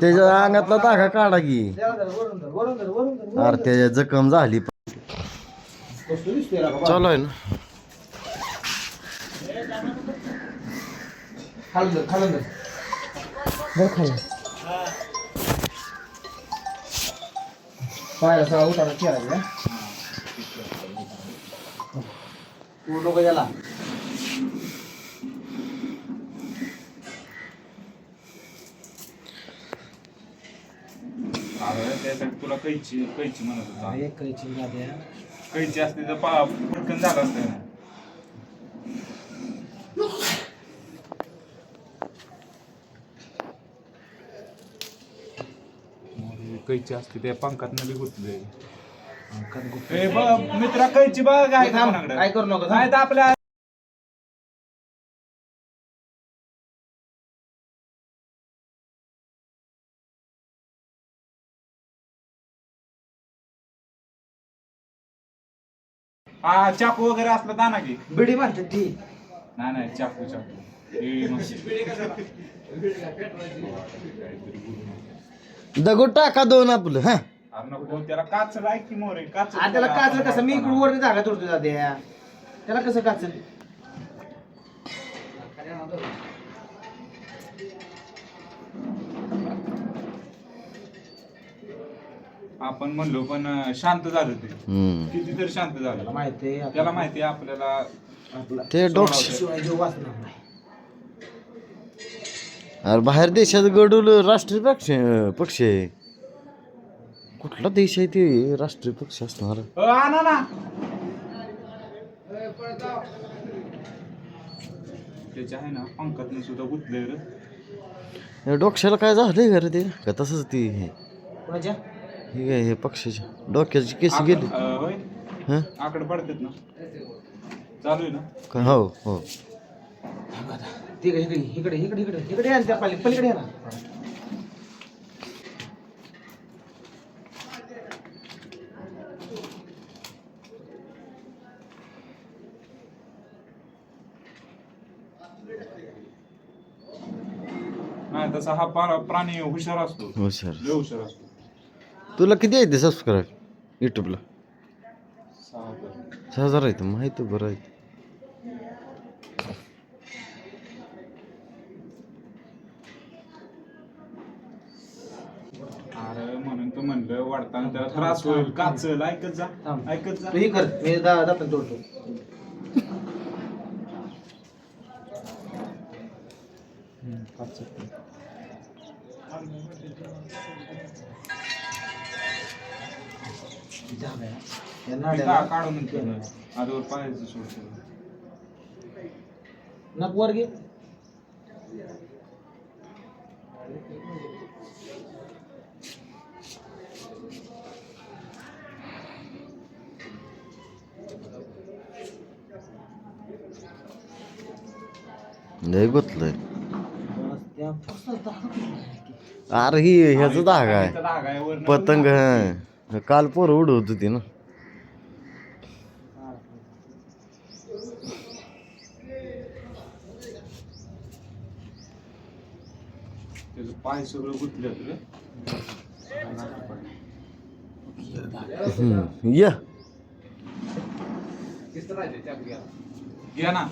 त्याच्या अंगातला धागा काढा की. अरे त्याच्या जखम झाली. चालू आहे ना. पाहायला सगळा उठाना खेळायला तू नको याला अरे त्यासाठी तुला कैची कैची म्हणत होता. एक कैची कैची असते तर पा पटकन झालं असतं ना. कैची असते त्या पंखात बी गुतले. ए मित्रा कैची बघ आहे का कोणाकडे? काय करू नको नाही तर आपल्या हा चाकू वगैरे असला दाना की. बिडी मारते ती. नाही नाही चाकू चाकू. हे मस्त. दगड टाका दोन आपलं हा. अरे नको त्याला काच लाय की मोरे काच आ, त्याला काचल कसं? मी इकडून वर धागा तुडतो जाते त्याला कसं काचल? आपण म्हणलो पण अं, शांत झालं ते. हम्म. किती तर शांत झालं. माहिती आहे त्याला माहिती आहे आपल्याला आपला ते डोक शिवाय जीव वाचणार नाही. अरे बाहेर देशात गडूल राष्ट्रीय पक्ष पक्ष आहे. कुठला देश आहे ते? राष्ट्रीय पक्ष असणार. त्याच्या आहे ना पंखात सुद्धा गुतले रे. या डोक्याला काय झालंय का रे ते? का तसंच ती हे? हे काय हे पक्षाच्या? डोक्याची केस गेली. हं? आकडे पडतात ना. चालू आहे ना? हो हो. इकडे इकडे इकडे इकडे इकडे पलीकडे या ना. तसा हा पा- प्राणी हुशार असतो. हुशार. लय हुशार असतो. तुला किती आहे ते सबस्क्राईब युट्यूबला सहा तर. सहा हजार आहे माहिती आहे, बरं आहे. अरे म्हणून तो म्हणलं वाढताना त्याला त्रास होईल काचल ऐकत जा. ऐकत जा. तू ही कर मी दा- दातान तोडतो. का- काढून आजवर सोडतो नक वर घे. लय गुतलंय. त्या फक्त अरे ही ह्याचा धागा आहे. धागा आहे वरनं पतंग हा. काल पोर उडवत होती ना. त्याचं पाय सगळं गुतले. या. घ्या ना.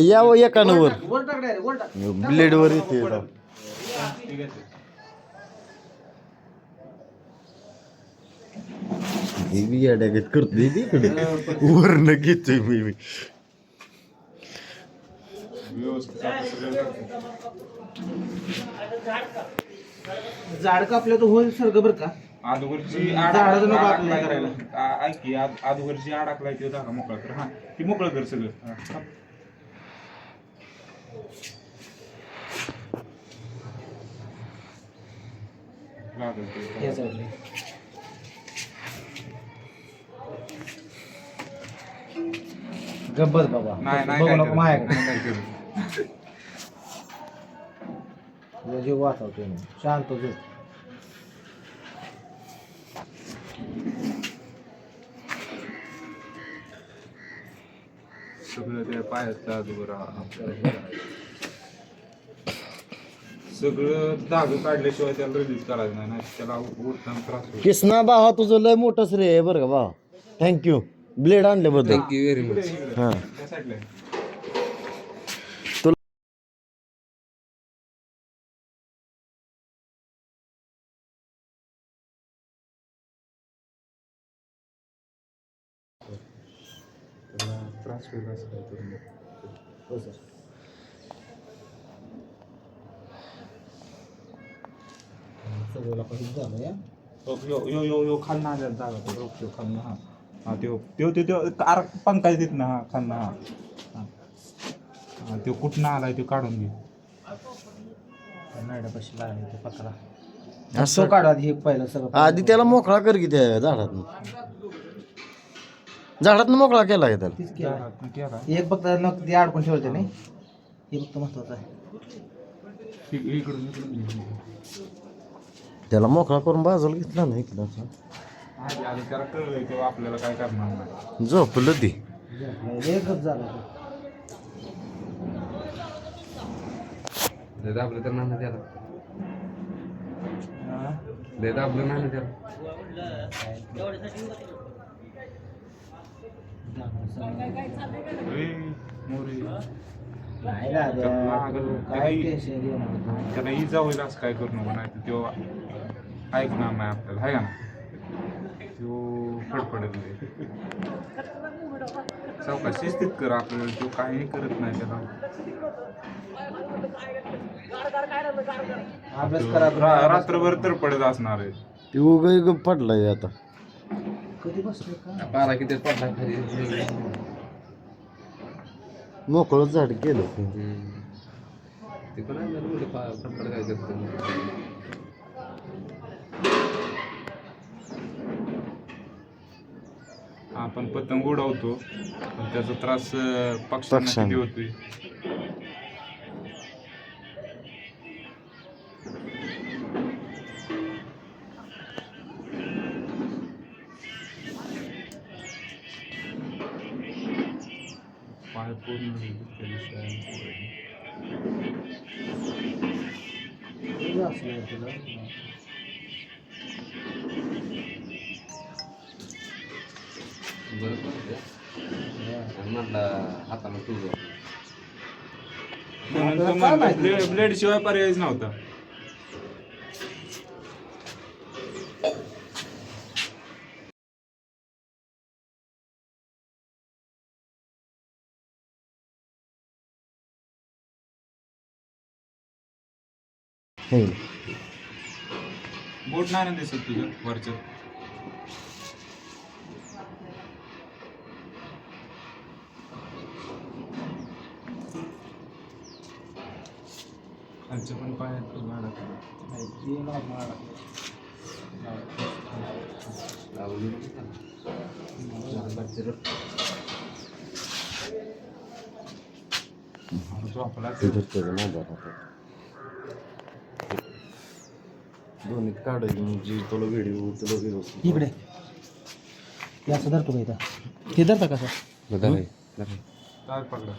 या व एकानं वर ब्लेड वर येते हे बी या डागात करतोय ते इकडे वरनं घेतोय मी मी झाड कापलं तर होईल सर्ग बर का आदूवरची झाडाचं नको आपल्याला करायला. ऐक की आद- आदूवरची अडकलाय ते धागा मोकळा कर हा ती मोकळं कर सगळं हा. लागल ते. या साईडला. गब्बस बाबा. नाही नाही बघू नको काय. तुझा जीव वाचवतोय मी. शांत झोप. सगळं त्या पायातलं आजोबर सगळं दाग काढल्याशिवाय त्याला रिलीज करायचं नाही नाही त्याला उठताना त्रास किसना भावा तुझं लय मोठं श्रेय आहे बरं का भावा थँक्यू ब्लेड आणल्याबद्दल व्हेरी मच हाँ। त्रास होईल असं काहीतरी. हो सर सगळं झालं या हो, यो यो यो यो खालनं जागा तो त्यो खालनं हा हा त्यो त्यो त्यो त्यो कार पंकाज देत ना हा खालनं हा. हा. हा त्यो कुठनं आलाय त्यो काढून घे. नाड्यापाशी लागले ते पत्रा असं? तो काढा हे पहिलं सगळं आधी त्याला मोकळा कर की त्या झाडातनं. झाडातनं मोकळा केला का त्याला? तीच केलं. एक फक्त नक ते अडकून ठेवते नाही हे फक्त महत्वाचं आहे. इ- इकडून इकडून. घे. त्याला मोकळा करून बाजूला घेतला ना इकडं. आधी त्याला तेव्हा आपल्याला काय करणार नाही झोपलं ती एकच झालं ते. लय दाबलं तर नाही त्याला? लय दाबलं नाही त्याला ए, मोरे. नाही. लागलं. काय टेन्शन. त्याला इजा होईल असं काय करू नको नाही तर तेव्हा ऐकणार नाही आपल्याला हाय का ना तो फडफडत चौका शिस्तीत कर आपल्याला तो काही करत नाही त्याला. रात्रभर तर पडत असणार आहे. ती उग पडलाय आता. कधी बसले का? पारा किती पडला मोकळं झाड केलं. ते. हम्म. ते पण आहे ना एवढं पा- फडफड काय करतं आपण पतंग उडवतो पण त्याचा त्रास अं, पक्ष्यांना पक्ष्यांना. किती होतोय पाय पूर्ण दुखते दिसतंय. आणि म्हटलं हाताला तुझं ब्लेड शिवाय पर्यायच नव्हता. हे. बोट नाही दिसत तुझं वरचं खालचे पण पाय आहेत तो गाडा नाही, ते नाही मला. लावली नाही त्याला झोपला ते धरतं ना जरा. दोन्ही काढायची म्हणजे तुला व्हिडिओ तुला व्हिडिओ इकडे. हे असं धरतो का इथं? ते धरता कसं. काय पडलं?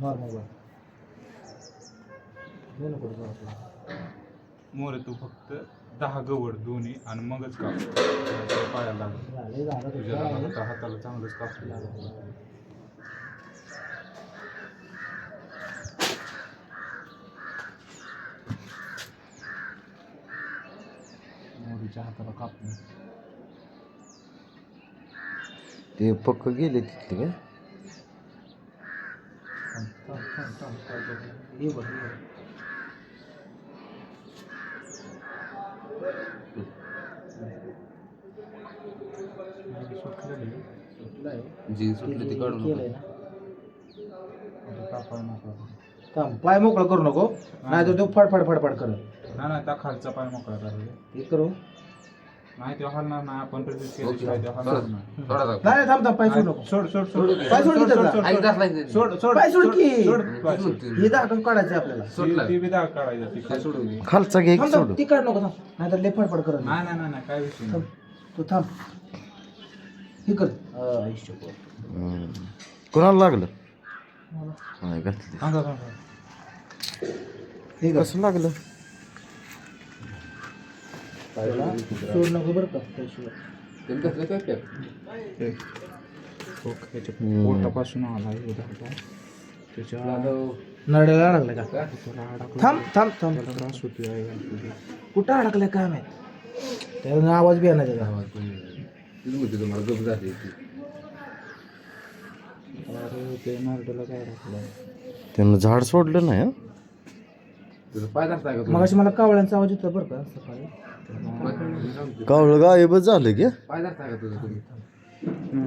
नॉर्मल मोरे तू फक्त दहा गवड दोन्ही आणि मगच का पायाला लागलं तुझ्या हाता- हाताला चांगलंच कापलं मोरीच्या हाताला कापलं ते पक्क गेले तिथले काय थांब, थांब, थांब, थांब, काय झालं? हे बघ हे बघ. मोरी सुटलेली. जीन्स सुटली ती काढून केलंय ना. नको. थांब पाय मोकळा करू नको. नाही तर तो फडफड फडफड कर नाही नाही त्या खालचा पाय मोकळा हे करू. नाही ते हलणार नाही. आपण ते हलणार नाही. थोडा दाब. नाही थांब थांब पाय सोड नको. सोड सोड सोड. पाय सोड दे. सोड सोड पाय सोड की. सोड. पाय सोड. हे दाखवून काढायचं आपल्याला. सोडला. ती- ती बी दाग काढायचं ती काय सोडून दे. खालचा घे थांब सोडू. थांब ती काढ नको थांब. नाही तर लय फडफड करत नाही. नाही नाही नाही, काय विषय नाही. तू थांब. हे. कोणाला लागलं नाही. हे कसं लागलं सोड नको बरं का त्याशिवाय. हे. पोटापासून आला. त्याच्या. नरड्याला अडकलाय का अडकला. थांब थांब थांब त्याला त्रास का? कुठं अडकलाय काय माहीत त्याला आवाज बी येणार त्याचा आवाज. तीच म्हणते तुम्हाला गप झाली. अरे ते काय त्यानं झाड सोडलं नाही हं? तुझं पाय धरताय का तू? मग मला कावळ्यांचा आवाज येतो बरं का सकाळी. कावळं गायबच झालं की पाय धरताय का तुझं तुम्ही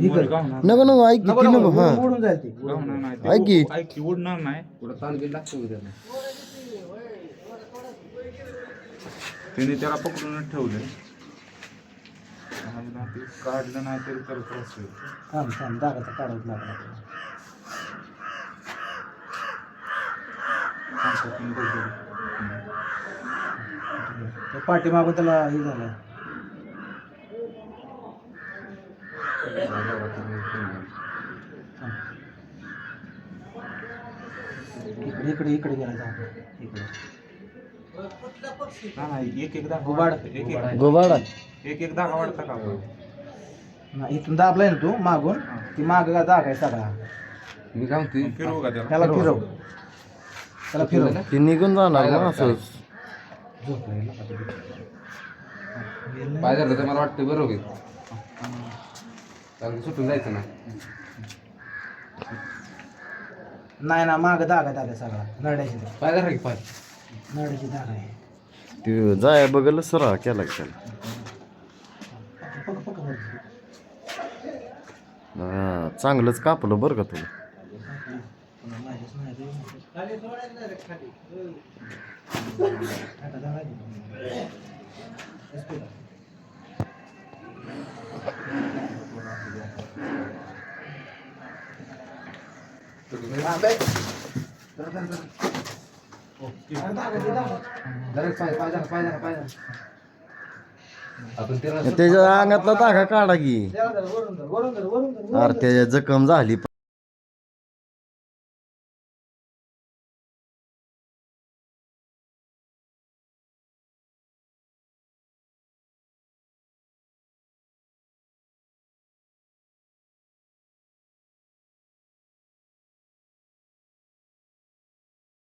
ही कर. गावणार नको नको ऐक नको की नको नको हा उडून- उडून जाईल ती गावणार नाही ते ऐक की. उ- ऐक की उडणार नाही पुढं ताण बिन लागतो का त्याला त्याने त्याला पकडूनच ठेवलं आणि ना ते काढलं नाही तरी त्याला त्रास होईल. थांब थांब दागाचा काढावं लागला सांगतात मी बघितलं. त्या पाठीमागून त्याला हे झालं. इकडे इकडे इकडे गेला दागा. इकडे. नाही, नाही एक एक दाखवा. गुबाड. एक एक. गोबाडा. एक एक दाखवा वाटतं का? नाही, इथून दाबलाय ना तू मागून ती माग दाग आहे सगळा? मी काय म्हणते फिरवू का त्याला? त्याला फिरव. त्याला फिरव. ती निघून जाणार ना असंच. पाय धरलं तर मला वाटतं बरं होईल. कारण सुटून जायचं ना. नाही ना माग दाग त्याला सगळा. नरड्याची पाय धरा की पाय. नरड्याची दाग आहे. ते जाय बघल सरळ केला की त्याला? हा, चांगलंच कापलं बरं का तुला माझ्याच नाही रे. त्याच्या अंगातला दाखा काढा की. अरे त्याच्या जखम झाली